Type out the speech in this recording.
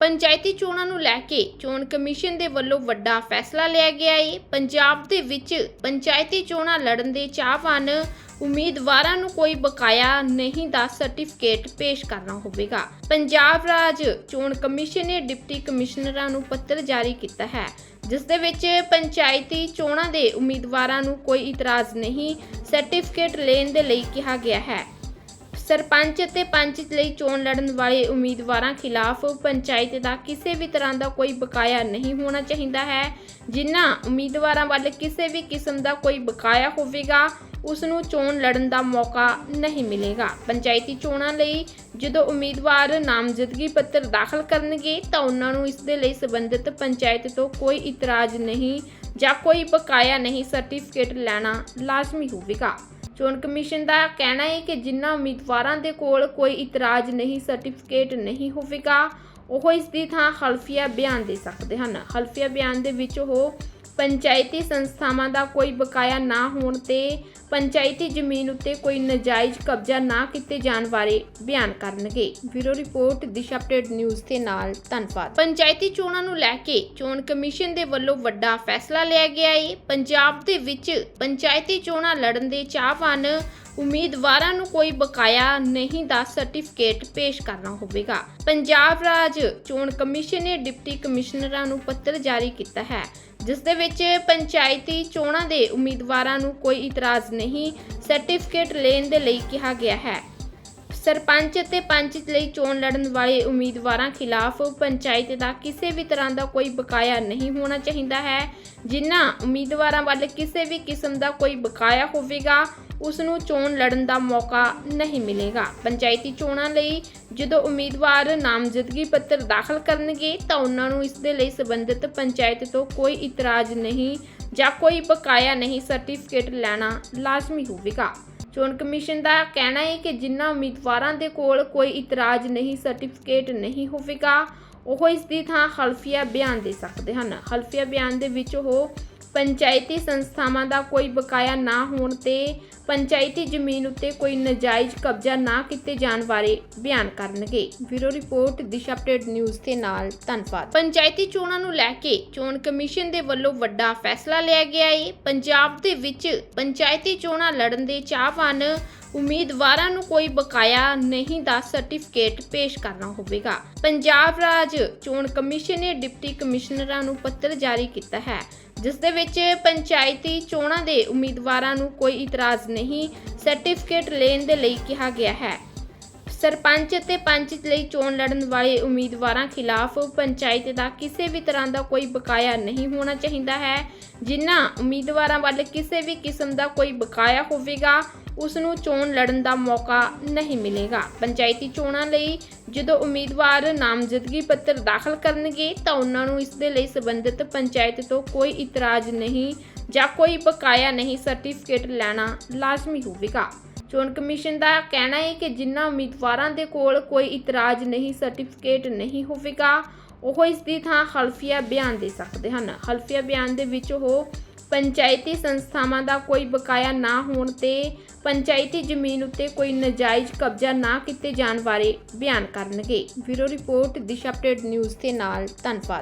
ਪੰਚਾਇਤੀ ਚੋਣਾਂ ਨੂੰ ਲੈ ਕੇ ਚੋਣ ਕਮਿਸ਼ਨ ਦੇ ਵੱਲੋਂ ਵੱਡਾ ਫੈਸਲਾ ਲਿਆ ਗਿਆ ਹੈ ਪੰਜਾਬ ਦੇ ਵਿੱਚ ਪੰਚਾਇਤੀ ਚੋਣਾਂ ਲੜਨ ਦੇ ਚਾਹਵਾਨ ਉਮੀਦਵਾਰਾਂ ਨੂੰ ਕੋਈ ਬਕਾਇਆ ਨਹੀਂ ਦਾ ਸਰਟੀਫਿਕੇਟ ਪੇਸ਼ ਕਰਨਾ ਹੋਵੇਗਾ। ਪੰਜਾਬ ਰਾਜ ਚੋਣ ਕਮਿਸ਼ਨ ਨੇ ਡਿਪਟੀ ਕਮਿਸ਼ਨਰਾਂ ਨੂੰ ਪੱਤਰ ਜਾਰੀ ਕੀਤਾ ਹੈ, ਜਿਸ ਦੇ ਵਿੱਚ ਪੰਚਾਇਤੀ ਚੋਣਾਂ ਦੇ ਉਮੀਦਵਾਰਾਂ ਨੂੰ ਕੋਈ ਇਤਰਾਜ਼ ਨਹੀਂ, ਸਰਟੀਫਿਕੇਟ ਲੈਣ ਦੇ ਲਈ ਕਿਹਾ ਗਿਆ ਹੈ। ਸਰਪੰਚ ਅਤੇ ਪੰਚ ਲਈ ਚੋਣ ਲੜਨ ਵਾਲੇ ਉਮੀਦਵਾਰਾਂ ਖਿਲਾਫ ਪੰਚਾਇਤ ਦਾ ਕਿਸੇ ਵੀ ਤਰ੍ਹਾਂ ਦਾ ਕੋਈ ਬਕਾਇਆ ਨਹੀਂ ਹੋਣਾ ਚਾਹੀਦਾ ਹੈ। ਜਿਨ੍ਹਾਂ ਉਮੀਦਵਾਰਾਂ ਵੱਲ ਕਿਸੇ ਵੀ ਕਿਸਮ ਦਾ ਕੋਈ ਬਕਾਇਆ ਹੋਵੇਗਾ ਉਸ ਨੂੰ ਚੋਣ ਲੜਨ ਦਾ ਮੌਕਾ ਨਹੀਂ ਮਿਲੇਗਾ। ਪੰਚਾਇਤੀ ਚੋਣਾਂ ਲਈ ਜਦੋਂ ਉਮੀਦਵਾਰ ਨਾਮਜ਼ਦਗੀ ਪੱਤਰ ਦਾਖਲ ਕਰਨਗੇ, ਤਾਂ ਉਹਨਾਂ ਨੂੰ ਇਸ ਦੇ ਲਈ ਸੰਬੰਧਿਤ ਪੰਚਾਇਤ ਤੋਂ ਕੋਈ ਇਤਰਾਜ਼ ਨਹੀਂ ਜਾਂ ਕੋਈ ਬਕਾਇਆ ਨਹੀਂ ਸਰਟੀਫਿਕੇਟ ਲੈਣਾ ਲਾਜ਼ਮੀ ਹੋਵੇਗਾ। ਚੋਣ ਕਮਿਸ਼ਨ ਦਾ ਕਹਿਣਾ ਹੈ ਕਿ ਜਿਨ੍ਹਾਂ ਉਮੀਦਵਾਰਾਂ ਦੇ ਕੋਲ ਕੋਈ ਇਤਰਾਜ਼ ਨਹੀਂ, ਸਰਟੀਫਿਕੇਟ ਨਹੀਂ ਹੋਵੇਗਾ, ਉਹ ਇਸ ਦੀ ਥਾਂ ਹਲਫੀਆ ਬਿਆਨ ਦੇ ਸਕਦੇ ਹਨ। ਹਲਫੀਆ ਬਿਆਨ ਦੇ ਵਿੱਚ ਉਹ ਪੰਚਾਇਤੀ ਸੰਸਥਾਵਾਂ ਦਾ ਕੋਈ ਬਕਾਇਆ ਨਾ ਹੋਣ ਤੇ ਪੰਚਾਇਤੀ ਜ਼ਮੀਨ ਉੱਤੇ ਕੋਈ ਨਜਾਇਜ਼ ਕਬਜ਼ਾ ਨਾ ਕੀਤੇ ਜਾਣ ਬਾਰੇ ਬਿਆਨ ਕਰਨਗੇ। Bureau report, Disha update news ਦੇ ਨਾਲ ਧੰਨਵਾਦ। ਪੰਚਾਇਤੀ ਚੋਣਾਂ ਨੂੰ ਲੈ ਕੇ ਚੋਣ ਕਮਿਸ਼ਨ ਦੇ ਵੱਲੋਂ ਵੱਡਾ ਫੈਸਲਾ ਲਿਆ ਗਿਆ ਹੈ ਪੰਜਾਬ ਦੇ ਵਿੱਚ ਪੰਚਾਇਤੀ ਚੋਣਾਂ ਲੜਨ ਦੇ ਚਾਹਵਾਨ ਉਮੀਦਵਾਰਾਂ ਨੂੰ ਕੋਈ ਬਕਾਇਆ ਨਹੀਂ ਦਾ ਸਰਟੀਫਿਕੇਟ ਪੇਸ਼ ਕਰਨਾ ਹੋਵੇਗਾ। ਪੰਜਾਬ ਰਾਜ ਚੋਣ ਕਮਿਸ਼ਨ ਨੇ ਡਿਪਟੀ ਕਮਿਸ਼ਨਰਾਂ ਨੂੰ ਪੱਤਰ ਜਾਰੀ ਕੀਤਾ ਹੈ, ਜਿਸ ਦੇ ਵਿੱਚ ਪੰਚਾਇਤੀ ਚੋਣਾਂ ਦੇ ਉਮੀਦਵਾਰਾਂ ਨੂੰ ਕੋਈ ਇਤਰਾਜ਼ ਨਹੀਂ ਸਰਟੀਫਿਕੇਟ ਲੈਣ ਦੇ ਲਈ ਕਿਹਾ ਗਿਆ ਹੈ। ਸਰਪੰਚ ਅਤੇ ਪੰਚ ਲਈ ਚੋਣ ਲੜਨ ਵਾਲੇ ਉਮੀਦਵਾਰਾਂ ਖਿਲਾਫ ਪੰਚਾਇਤ ਦਾ ਕਿਸੇ ਵੀ ਤਰ੍ਹਾਂ ਦਾ ਕੋਈ ਬਕਾਇਆ ਨਹੀਂ ਹੋਣਾ ਚਾਹੀਦਾ ਹੈ, ਜਿਨ੍ਹਾਂ ਉਮੀਦਵਾਰਾਂ ਵੱਲ ਕਿਸੇ ਵੀ ਕਿਸਮ ਦਾ ਕੋਈ ਬਕਾਇਆ ਹੋਵੇਗਾ ਉਸ ਨੂੰ ਚੋਣ ਲੜਨ ਦਾ ਮੌਕਾ ਨਹੀਂ ਮਿਲੇਗਾ। ਪੰਚਾਇਤੀ ਚੋਣਾਂ ਲਈ ਜਦੋਂ ਉਮੀਦਵਾਰ ਨਾਮਜ਼ਦਗੀ ਪੱਤਰ ਦਾਖਲ ਕਰਨਗੇ, ਤਾਂ ਉਹਨਾਂ ਨੂੰ ਇਸ ਦੇ ਲਈ ਸੰਬੰਧਿਤ ਪੰਚਾਇਤ ਤੋਂ ਕੋਈ ਇਤਰਾਜ਼ ਨਹੀਂ ਜਾਂ ਕੋਈ ਬਕਾਇਆ ਨਹੀਂ ਸਰਟੀਫਿਕੇਟ ਲੈਣਾ ਲਾਜ਼ਮੀ ਹੋਵੇਗਾ। ਚੋਣ ਕਮਿਸ਼ਨ ਦਾ ਕਹਿਣਾ ਹੈ ਕਿ ਜਿਨ੍ਹਾਂ ਉਮੀਦਵਾਰਾਂ ਦੇ ਕੋਲ ਕੋਈ ਇਤਰਾਜ਼ ਨਹੀਂ, ਸਰਟੀਫਿਕੇਟ ਨਹੀਂ ਹੋਵੇਗਾ, ਉਹ ਇਸ ਦੀ ਥਾਂ ਹਲਫੀਆ ਬਿਆਨ ਦੇ ਸਕਦੇ ਹਨ। ਹਲਫੀਆ ਬਿਆਨ ਦੇ ਵਿੱਚ ਉਹ ਪੰਚਾਇਤੀ ਸੰਸਥਾਵਾਂ ਦਾ ਕੋਈ ਬਕਾਇਆ ਨਾ ਹੋਣ ਤੇ ਪੰਚਾਇਤੀ ਜ਼ਮੀਨ ਉੱਤੇ ਕੋਈ ਨਜਾਇਜ਼ ਕਬਜ਼ਾ ਨਾ ਕੀਤੇ ਜਾਣ ਬਾਰੇ ਬਿਆਨ ਕਰਨਗੇ। Bureau report, Disha update news ਦੇ ਨਾਲ ਧੰਨਵਾਦ। ਪੰਚਾਇਤੀ ਚੋਣਾਂ ਨੂੰ ਲੈ ਕੇ ਚੋਣ ਕਮਿਸ਼ਨ ਦੇ ਵੱਲੋਂ ਵੱਡਾ ਫੈਸਲਾ ਲਿਆ ਗਿਆ ਹੈ ਪੰਜਾਬ ਦੇ ਵਿੱਚ ਪੰਚਾਇਤੀ ਚੋਣਾਂ ਲੜਨ ਦੇ ਚਾਹਵਾਨ ਉਮੀਦਵਾਰਾਂ ਨੂੰ ਕੋਈ ਬਕਾਇਆ ਨਹੀਂ ਦਾ ਸਰਟੀਫਿਕੇਟ ਪੇਸ਼ ਕਰਨਾ ਹੋਵੇਗਾ। ਪੰਜਾਬ ਰਾਜ ਚੋਣ ਕਮਿਸ਼ਨ ਨੇ ਡਿਪਟੀ ਕਮਿਸ਼ਨਰਾਂ ਨੂੰ ਪੱਤਰ ਜਾਰੀ ਕੀਤਾ ਹੈ, ਜਿਸ ਦੇ ਵਿੱਚ ਪੰਚਾਇਤੀ ਚੋਣਾਂ ਦੇ ਉਮੀਦਵਾਰਾਂ ਨੂੰ ਕੋਈ ਇਤਰਾਜ਼ ਨਹੀਂ ਸਰਟੀਫਿਕੇਟ ਲੈਣ ਦੇ ਲਈ ਕਿਹਾ ਗਿਆ ਹੈ। ਸਰਪੰਚ ਅਤੇ ਪੰਚ ਲਈ ਚੋਣ ਲੜਨ ਵਾਲੇ ਉਮੀਦਵਾਰਾਂ ਖਿਲਾਫ ਪੰਚਾਇਤ ਦਾ ਕਿਸੇ ਵੀ ਤਰ੍ਹਾਂ ਦਾ ਕੋਈ ਬਕਾਇਆ ਨਹੀਂ ਹੋਣਾ ਚਾਹੀਦਾ ਹੈ, ਜਿਨ੍ਹਾਂ ਉਮੀਦਵਾਰਾਂ ਵੱਲ ਕਿਸੇ ਵੀ ਕਿਸਮ ਦਾ ਕੋਈ ਬਕਾਇਆ ਹੋਵੇਗਾ। ਉਸ ਨੂੰ ਚੋਣ ਲੜਨ ਦਾ ਮੌਕਾ ਨਹੀਂ ਮਿਲੇਗਾ। ਪੰਚਾਇਤੀ ਚੋਣਾਂ ਲਈ ਜਦੋਂ ਉਮੀਦਵਾਰ ਨਾਮਜ਼ਦਗੀ ਪੱਤਰ ਦਾਖਲ ਕਰਨਗੇ, ਤਾਂ ਉਹਨਾਂ ਨੂੰ ਇਸ ਦੇ ਲਈ ਸੰਬੰਧਿਤ ਪੰਚਾਇਤ ਤੋਂ ਕੋਈ ਇਤਰਾਜ਼ ਨਹੀਂ ਜਾਂ ਕੋਈ ਬਕਾਇਆ ਨਹੀਂ ਸਰਟੀਫਿਕੇਟ ਲੈਣਾ ਲਾਜ਼ਮੀ ਹੋਵੇਗਾ। ਚੋਣ ਕਮਿਸ਼ਨ ਦਾ ਕਹਿਣਾ ਹੈ ਕਿ ਜਿਨ੍ਹਾਂ ਉਮੀਦਵਾਰਾਂ ਦੇ ਕੋਲ ਕੋਈ ਇਤਰਾਜ਼ ਨਹੀਂ, ਸਰਟੀਫਿਕੇਟ ਨਹੀਂ ਹੋਵੇਗਾ, ਉਹ ਇਸ ਦੀ ਥਾਂ ਹਲਫੀਆ ਬਿਆਨ ਦੇ ਸਕਦੇ ਹਨ। ਹਲਫੀਆ ਬਿਆਨ ਦੇ ਵਿੱਚ ਉਹ ਪੰਚਾਇਤੀ ਸੰਸਥਾਵਾਂ ਦਾ ਕੋਈ ਬਕਾਇਆ ਨਾ ਹੋਣ ਤੇ ਪੰਚਾਇਤੀ ਜ਼ਮੀਨ ਉੱਤੇ ਕੋਈ ਨਜਾਇਜ਼ ਕਬਜ਼ਾ ਨਾ ਕੀਤੇ ਜਾਣ ਬਾਰੇ ਬਿਆਨ ਕਰਨਗੇ। Bureau report, Disha update news ਦੇ ਨਾਲ। ਧੰਨਵਾਦ।